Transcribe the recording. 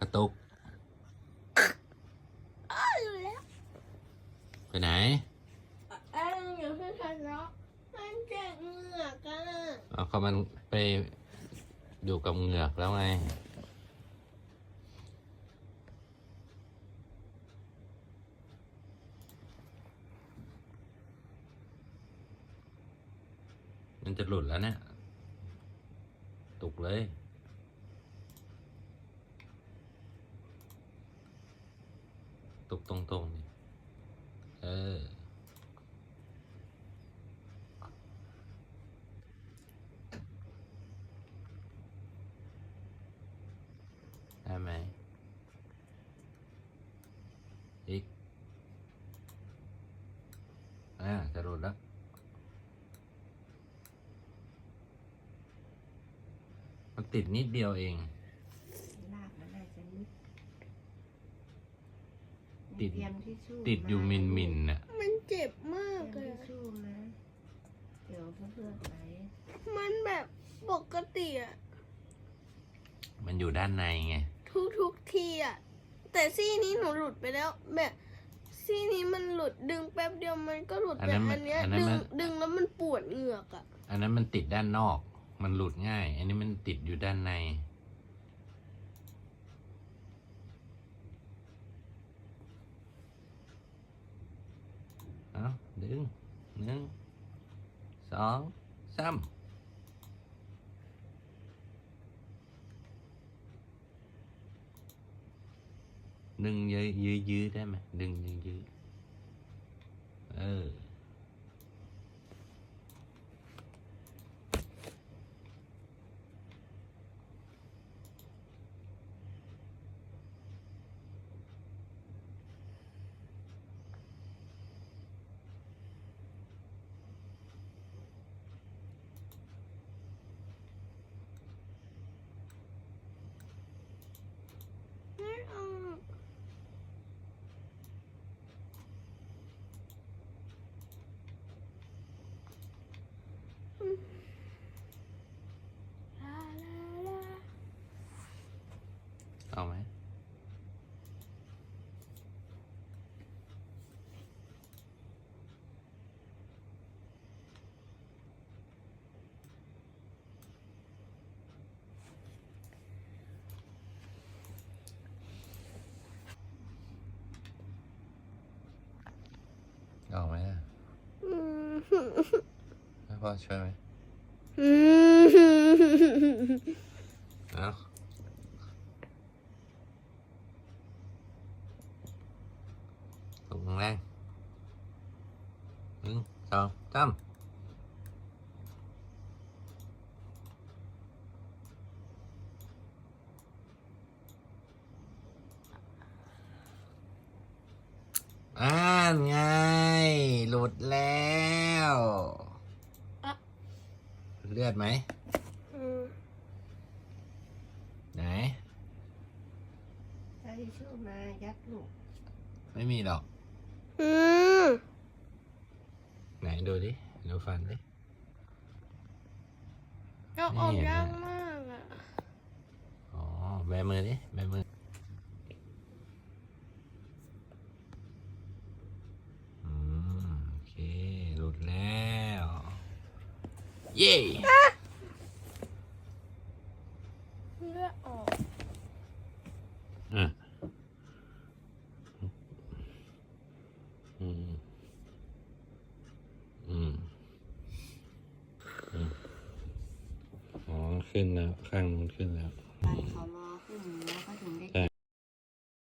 กระตุกอ้าวอยู่แล้วไปไหนเอ้ยอยู่ที่ฉันเนาะมันเจ็บเหงือกกันอะเอาเขามันไปอยู่กับเหงือกแล้วไงมันจะหลุดแล้วเนี่ย ตุกเลย ตกตรงๆนี่เออได้ไหมอีกอ่าจะหลุดแล้วมันติดนิดเดียวเอง ลากมาได้จะนิด ติด เตรียมทิชชู่ติดอยู่มินมินๆน่ะ มันเจ็บมากเตรีเลยยมทิชชู่นะ เดี๋ยวเพื่อนๆไหลมันแบบปกติอะมันอยู่ด้านในไง ทุกทุกๆทีอะแต่ซี่นี้หนูหลุดไปแล้ว แบบซี่นี้มันหลุดดึงแป๊บเดียวมันก็หลุดอันแต่นั้นมันอันเนี้ยอันนั้นดึงมัน ดึงแล้วมันปวดเหงือกอะอันนั้นมันติดด้านนอก มันหลุดง่าย อันนี้มันติดอยู่ด้านใน เอาดึงหนึ่งสองสามดึงยื้อยื้อยื้อได้ไหมดึงยื้อยื้อเออ ไม่เอาอืมลาลาลา เอาไหม เอาไหมอะอืมให้พ่อช่วยไหมอืมเอาตกแรงหนึ่งสองสามอ่านไง หลุดแล้ว เลือดไหมอืมไหนใช้ทิชชู่มายัดลูกไม่มีหรอกอืมไหนดูดิดูฟันดิเอาออกนี่เห็นไหมยากมากอะ อ๋อแบมือดิแบมืออืม โอเค หลุดแล้ว เย้เลือดออกอะอืม อืม อืม อ๋อ ขึ้นแล้ว ข้างนู้นขึ้นแล้ว ไปเขารอขึ้นนะ